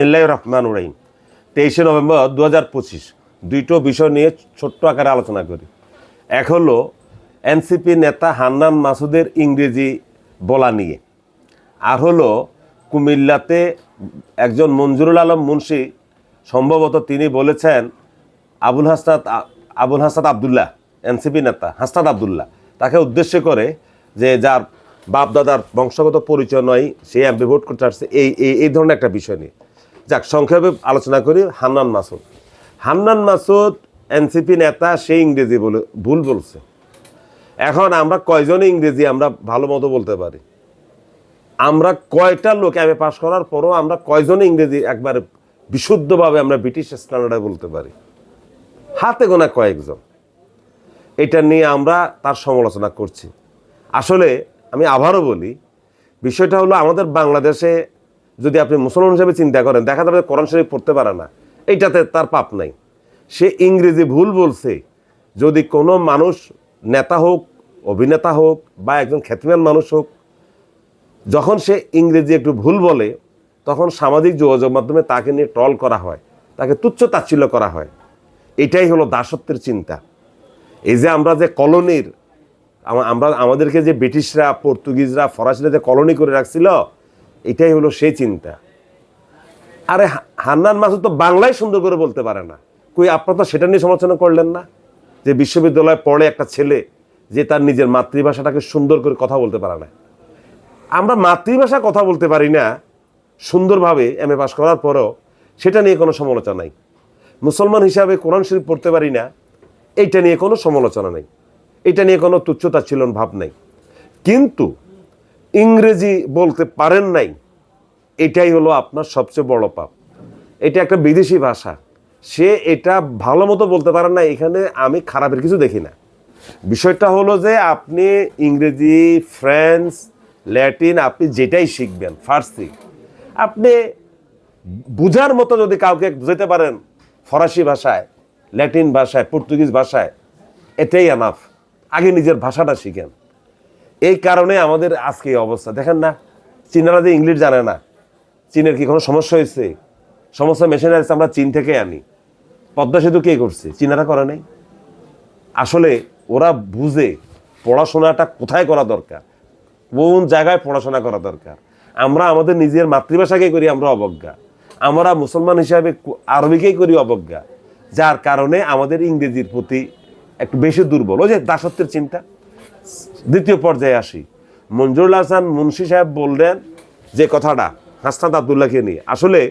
বিসমিল্লাহির রহমান রহিম। তেইশে নভেম্বর দু হাজার পঁচিশ, দুইটো বিষয় নিয়ে ছোট্ট আকারে আলোচনা করি। এক হলো, এনসিপি নেতা হান্নান মাসুদের ইংরেজি বলা নিয়ে। আর হলো, কুমিল্লাতে একজন মঞ্জুরুল আলম মুন্সি, সম্ভবত তিনি বলেছেন, আবুল হাসনাত আবুল হাসনাত আবদুল্লাহ, এনসিপি নেতা হাসনাত আবদুল্লাহ, তাকে উদ্দেশ্য করে যে যার বাপ দাদার বংশগত পরিচয় নয়, সে এমপি ভোট করতে আসছে এই এই ধরনের একটা বিষয় নিয়ে। যাক, সংক্ষেপে আলোচনা করি হান্নান মাসুদ। হান্নান মাসুদ, এনসিপি নেতা, সে ইংরেজি বলে, ভুল বলছে। এখন আমরা কয়জনে ইংরেজি আমরা ভালো মতো বলতে পারি? আমরা কয়টা লোক এম পাস করার পরও আমরা কয়জনে ইংরেজি একবার বিশুদ্ধভাবে আমরা ব্রিটিশ স্ট্যান্ডার্ডে বলতে পারি? হাতে গোনা কয়েকজন। এটা নিয়ে আমরা তার সমালোচনা করছি। আসলে আমি আবারও বলি, বিষয়টা হলো আমাদের বাংলাদেশে যদি আপনি মুসলমান হিসেবে চিন্তা করেন, দেখা যাবে কোরআন শরীফ পড়তে পারে না। এইটাতে তার পাপ নাই। সে ইংরেজি ভুল বলছে, যদি কোনো মানুষ নেতা হোক, অভিনেতা হোক, বা একজন খ্যাতিমান মানুষ হোক, যখন সে ইংরেজি একটু ভুল বলে, তখন সামাজিক যোগাযোগ মাধ্যমে তাকে নিয়ে ট্রল করা হয়, তাকে তুচ্ছ তাচ্ছিল্য করা হয়। এটাই হলো দাসত্বের চিন্তা। এই যে আমরা যে কলোনির আমরা, আমাদেরকে যে ব্রিটিশরা, পর্তুগিজরা, ফরাসিরা যে কলোনি করে রাখছিল এটাই হলো সেই চিন্তা। আরে হান্নান মাসুদ তো বাংলায় সুন্দর করে বলতে পারে না। কই, আপনার তো সেটা নিয়ে সমালোচনা করলেন না? যে বিশ্ববিদ্যালয়ে পড়ে একটা ছেলে যে তার নিজের মাতৃভাষাটাকে সুন্দর করে কথা বলতে পারে না। আমরা মাতৃভাষা কথা বলতে পারি না, সুন্দরভাবে এম এ পাস করার পরেও সেটা নিয়ে কোনো সমালোচনা নাই। মুসলমান হিসাবে কোরআন শরীফ পড়তে পারি না, এইটা নিয়ে কোনো সমালোচনা নেই। এটা নিয়ে কোনো তুচ্ছতা ছিল ভাব নাই। কিন্তু ইংরেজি বলতে পারেন নাই, এটাই হলো আপনার সবচেয়ে বড় পাপ। এটা একটা বিদেশি ভাষা। সে এটা ভালো মতো বলতে পারেন না এখানে আমি খারাপের কিছু দেখি না। বিষয়টা হলো যে আপনি ইংরেজি, ফ্রেঞ্চ, ল্যাটিন, আপনি যেটাই শিখবেন, ফার্সি, আপনি বুঝার মতো যদি কাউকে বুঝাতে পারেন ফরাসি ভাষায়, ল্যাটিন ভাষায়, পর্তুগিজ ভাষায়, এটাই আনাফ আগে নিজের ভাষাটা শিখেন। এই কারণে আমাদের আজকে এই অবস্থা। দেখেন না, চীনারা যে ইংলিশ জানে না, চীনের কি কোনো সমস্যা হয়েছে? সমস্যা মেশিন মেশিনারিজ আমরা চীন থেকে আনি। পদ্মা সেতু কে করছে? চীনারা করে নাই। আসলে ওরা বুঝে পড়াশোনাটা কোথায় করা দরকার, কোন জায়গায় পড়াশোনা করা দরকার। আমরা আমাদের নিজের মাতৃভাষাকে করি আমরা অবজ্ঞা। আমরা মুসলমান হিসাবে আরবিকেই করি অবজ্ঞা। যার কারণে আমাদের ইংরেজির প্রতি একটু বেশি দুর্বল। ওই যে দাসত্বের চিন্তা। দ্বিতীয় পর্যায়ে আসি। মঞ্জুরুল হাসান মুন্সি সাহেব বললেন যে কথাটা, হাসনাত আবদুল্লাহকে নিয়ে। আসলে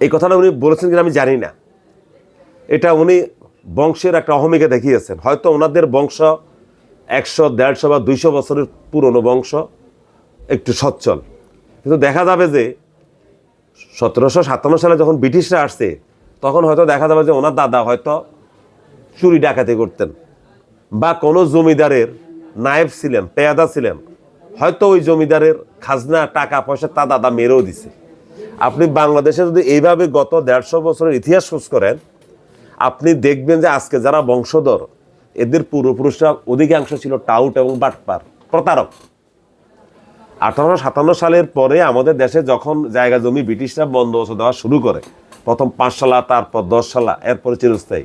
এই কথাটা উনি বলেছেন কিনা আমি জানি না। এটা উনি বংশের একটা অহমিকা দেখিয়েছেন। হয়তো ওনাদের বংশ একশো, দেড়শো বা দুইশো বছরের পুরনো বংশ, একটু সচ্ছল। কিন্তু দেখা যাবে যে সতেরোশো সাতান্ন সালে যখন ব্রিটিশরা আসছে, তখন হয়তো দেখা যাবে যে ওনার দাদা হয়তো চুরি ডাকাতি করতেন। বা কোনো জমিদারের নায়েব ছিলেন, পেয়াদা ছিলেন, হয়তো ওই জমিদারের খাজনা, টাকা, পয়সা তা দাদা মেরেও দিছে। আপনি বাংলাদেশে যদি এইভাবে গত দেড়শো বছরের ইতিহাস খোঁজ করেন, আপনি দেখবেন যে আজকে যারা বংশধর, এদের পূর্বপুরুষরা অধিকাংশ ছিল টাউট এবং বাটপার, প্রতারক। আঠারোশো সাতান্ন সালের পরে আমাদের দেশে যখন জায়গা জমি ব্রিটিশরা বন্দোবস্ত দেওয়া শুরু করে, প্রথম পাঁচ সালা তারপর দশ সালা এরপরে চিরস্থায়ী।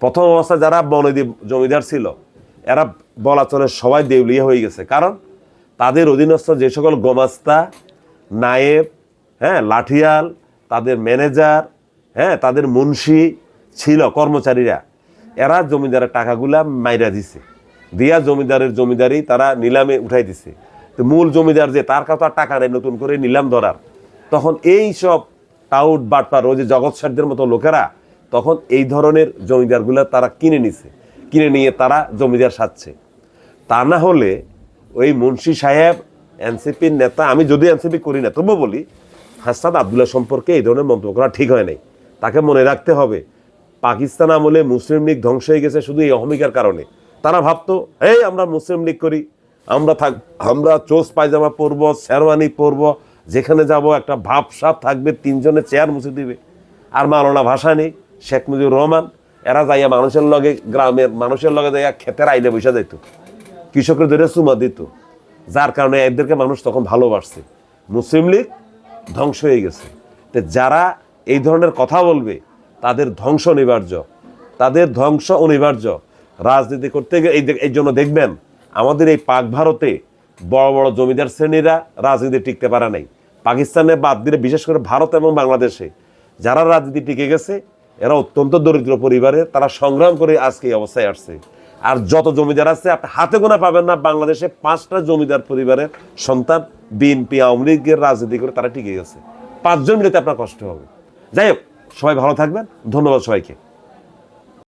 প্রথম অবস্থায় যারা বনদী জমিদার ছিল, এরা বলা চলে সবাই দেউলিয়া হয়ে গেছে। কারণ তাদের অধীনস্থ যে সকল গোমাস্তা, নায়েব হ্যাঁ লাঠিয়াল, তাদের ম্যানেজার হ্যাঁ তাদের মুন্সি ছিল, কর্মচারীরা, এরা জমিদারের টাকাগুলা মাইরা দিছে। দিয়া জমিদারের জমিদারি তারা নিলামে উঠাই দিছে। তো মূল জমিদার যে, তার কাছে টাকা নেই, নতুন করে নিলাম ধরার। তখন এই সব টাউট, বাটপার, ওই যে জগৎ সারদের মতো লোকেরা তখন এই ধরনের জমিদারগুলো তারা কিনে নিছে। কিনে নিয়ে তারা জমিদার সাজছে। তা না হলে ওই মুন্সি সাহেব, এনসিপির নেতা, আমি যদি এনসিপি করি না, তবুও বলি হাসাদ আবদুল্লাহ সম্পর্কে এই ধরনের মন্তব্য করা ঠিক হয় নাই। তাকে মনে রাখতে হবে, পাকিস্তান আমলে মুসলিম লীগ ধ্বংস হয়ে গেছে শুধু এই অহমিকার কারণে। তারা ভাবতো এই আমরা মুসলিম লীগ করি, আমরা থাক, আমরা চোস পায়জামা পরবো, শেরওয়ানি পরবো, যেখানে যাব একটা ভাবসাপ থাকবে, তিনজনে চেয়ার মুছে দিবে। আর মাওলানা ভাষা নেই শেখ মুজিবুর রহমান, এরা যাইয়া মানুষের লগে, গ্রামের মানুষের লগে যাইয়া ক্ষেতের আইলে বসে যাইতো। কৃষকের ধরে চুমা দিত। যার কারণে এদেরকে মানুষ তখন ভালোবাসছে। মুসলিম লীগ ধ্বংস হয়ে গেছে। তো যারা এই ধরনের কথা বলবে, তাদের ধ্বংস অনিবার্য। তাদের ধ্বংস অনিবার্য। রাজনীতি করতে গিয়ে এই জন্য দেখবেন, আমাদের এই পাক ভারতে বড় বড় জমিদার শ্রেণীরা রাজনীতি টিকতে পারে নাই। পাকিস্তানে বাদ দিলে বিশেষ করে ভারত এবং বাংলাদেশে যারা রাজনীতি টিকে গেছে এরা অত্যন্ত দরিদ্র পরিবারের, তারা সংগ্রাম করে আজকে এই অবস্থায় আসছে। আর যত জমিদার আছে, আপনি হাতে গোনা পাবেন না, বাংলাদেশে পাঁচটা জমিদার পরিবারের সন্তান, বিএনপি, আওয়ামী লীগের রাজনীতি করে তারা টিকে গেছে। পাঁচজন মিলিতে আপনার কষ্ট হবে। যাই হোক, সবাই ভালো থাকবেন, ধন্যবাদ সবাইকে।